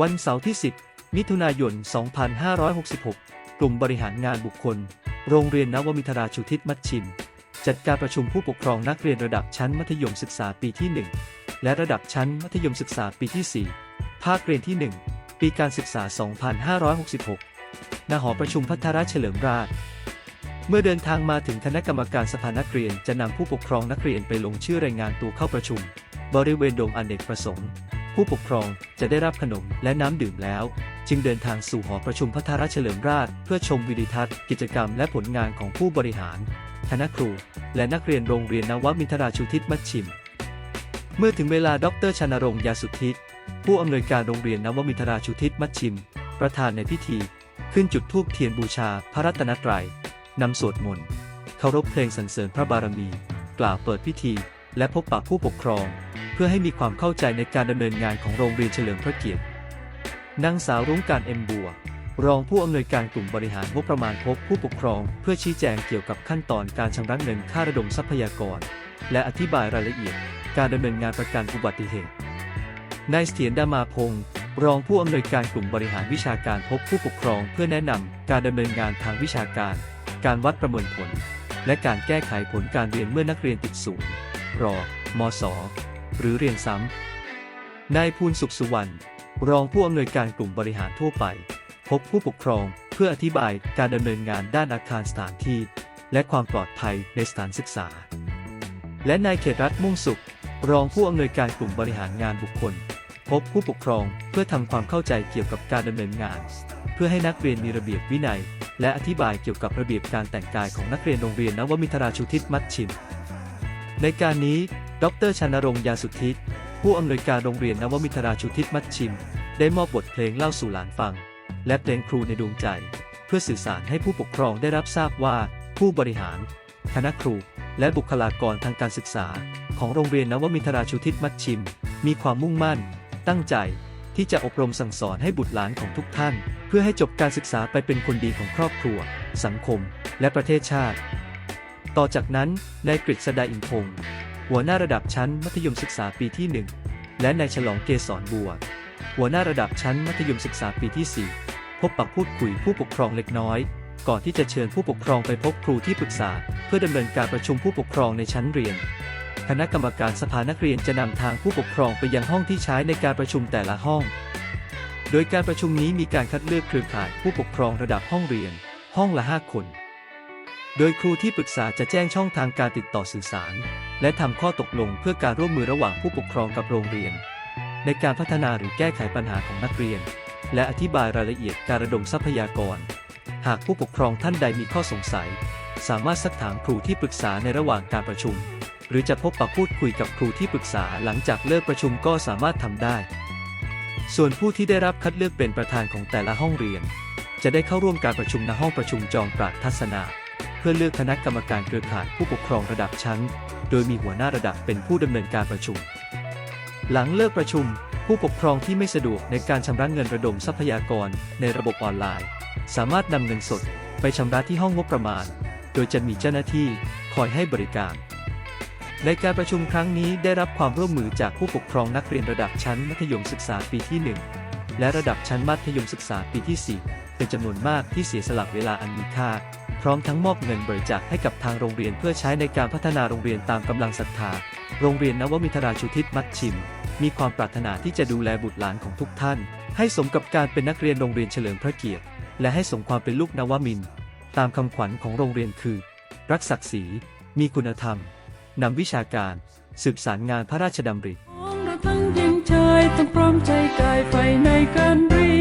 วันเสาร์ที่ 10 มิถุนายน 2566 กลุ่มบริหารงานบุคคล โรงเรียนนวมิทราชุทิศมัชชิม จัดการประชุมผู้ปกครองนักเรียนระดับชั้นมัธยมศึกษาปีที่ 1 และระดับชั้นมัธยมศึกษาปีที่ 4 ภาคเรียนที่ 1 ปีการศึกษา 2566 ณ หอประชุมพัทรเฉลิมราชเมื่อเดินทางมาถึงคณะกรรมการสภานักเรียนจะนำผู้ปกครองนักเรียนไปลงชื่อรายงานตัวเข้าประชุม บริเวณโดมอเนกประสงค์ ผู้ปกครองจะได้รับขนมและน้ำดื่มแล้ว จึงเดินทางสู่หอประชุมพัทรเฉลิมราชเพื่อชมวิดีทัศน์ กิจกรรมและผลงานของผู้บริหาร คณะครู และนักเรียนโรงเรียนนวมินทราชุทิศมัชชิม เมื่อถึงเวลาดรชนรงค์ยาสุทธิผู้อำนวยการโรงเรียนนวมินทราชุทิศมัชชิม ประธานในพิธี ขึ้นจุดธูปเทียนบูชาพระรัตนตรัยนำสวดมนต์เคารพเพลงสรรเสริญพระบารมี กล่าวเปิดพิธี และพบปะผู้ปกครอง เพื่อให้มีความเข้าใจในการดำเนินงานของโรงเรียนเฉลิมพระเกียรตินางสาวรุ้งการเอ็มบัว รองผู้อำนวยการกลุ่มบริหารงบประมาณพบผู้ปกครอง เพื่อชี้แจงเกี่ยวกับขั้นตอนการชำระเงินค่าระดมทรัพยากร และอธิบายรายละเอียด การดำเนินงานประกันอุบัติเหตุนายเสถียรดามาพงศ์รองผู้อำนวยการกลุ่มบริหารวิชาการพบผู้ปกครอง เพื่อแนะนำการดำเนินงานทางวิชาการ การวัดประเมินผล และการแก้ไขผลการเรียนเมื่อนักเรียนติดศูนย์รอมศ หรือเรียนซ้ำนายภูลสุขสุวรรณรองผู้อำนวยการกลุ่มบริหารทั่วไป พบผู้ปกครองเพื่ออธิบายการดำเนินงานด้านอาคารสถานที่ และความปลอดภัยในสถานศึกษา และนายเขตรัฐมุ่งสุข รองผู้อำนวยการกลุ่มบริหารงานบุคคล พบผู้ปกครองเพื่อทำความเข้าใจเกี่ยวกับการดำเนินงาน เพื่อให้นักเรียนมีระเบียบวินัย และอธิบายเกี่ยวกับระเบียบการแต่งกายของนักเรียนโรงเรียนนวมินทราชุทิศมัชชิมในการนี้ ดรชนรงค์ยาสุทธิผู้อำนวยการโรงเรียนนวมิทราชุทิศมัชชิม ได้มอบบทเพลงเล่าสู่หลานฟัง และเพลงครูในดวงใจ เพื่อสื่อสารให้ผู้ปกครองได้รับทราบว่า ผู้บริหาร คณะครู และบุคลากรทางการศึกษา ของโรงเรียนนวมิทราชุทิศมัชชิม มีความมุ่งมั่น ตั้งใจที่จะอบรมสั่งสอนให้บุตรหลานของทุกท่าน เพื่อให้จบการศึกษาไปเป็นคนดีของครอบครัว สังคม และประเทศชาติ ต่อจากนั้นนายกฤษดาอินพงศ์ หัวหน้าระดับชั้นมัธยมศึกษาปีที่ 1 และนายฉลองเกษรบัว หัวหน้าระดับชั้นมัธยมศึกษาปีที่ 4 พบปะพูดคุยผู้ปกครองเล็กน้อย ก่อนที่จะเชิญผู้ปกครองไปพบครูที่ปรึกษา เพื่อดำเนินการประชุมผู้ปกครองในชั้นเรียน คณะกรรมการสภานักเรียนจะนำทางผู้ปกครองไปยังห้องที่ใช้ในการประชุมแต่ละห้อง โดยการประชุมนี้มีการคัดเลือกเครือข่ายผู้ปกครองระดับห้องเรียน ห้องละ 5 คน โดยครูที่ปรึกษาจะแจ้งช่องทางการติดต่อสื่อสาร และทำข้อตกลงเพื่อการร่วมมือระหว่างผู้ปกครองกับโรงเรียน ในการพัฒนาหรือแก้ไขปัญหาของนักเรียน และอธิบายรายละเอียดการระดมทรัพยากร หากผู้ปกครองท่านใดมีข้อสงสัย สามารถซักถามครูที่ปรึกษาในระหว่างการประชุม หรือจะพบปะพูดคุยกับครูที่ปรึกษาหลังจากเลิกประชุมก็สามารถทำได้ ส่วนผู้ที่ได้รับคัดเลือกเป็นประธานของแต่ละห้องเรียน จะได้เข้าร่วมการประชุมณห้องประชุมจองปราทัศนา พื่อเลือกคณะกรรมการเครือข่ายผู้ปกครองระดับชั้น โดยมีหัวหน้าระดับเป็นผู้ดำเนินการประชุม หลังเลิกประชุม ผู้ปกครองที่ไม่สะดวกในการชำระเงินระดมทรัพยากรในระบบออนไลน์ สามารถนำเงินสดไปชำระที่ห้องงบประมาณ โดยจะมีเจ้าหน้าที่คอยให้บริการ ในการประชุมครั้งนี้ได้รับความร่วมมือจากผู้ปกครองนักเรียนระดับชั้นมัธยมศึกษาปีที่ 1 และระดับชั้นมัธยมศึกษาปีที่ 4 เป็นจำนวนมากที่เสียสละเวลาอันมีค่า พร้อมทั้งมอบเงินบริจาคให้กับทางโรงเรียนเพื่อใช้ในการพัฒนาโรงเรียนตามกำลังศรัทธา โรงเรียนนวมิทราชุทิศมัดชิม มีความปรารถนาที่จะดูแลบุตรหลานของทุกท่าน ให้สมกับการเป็นนักเรียนโรงเรียนเฉลิมพระเกียรติ และให้สมความเป็นลูกนวมิน ตามคำขวัญของโรงเรียนคือ รักศักดิ์ศรี มีคุณธรรมนำวิชาการ สืบสารงานพระราชดำริเราทั้งหญิงชายต้งพร้อมใจกายไฟในการเรี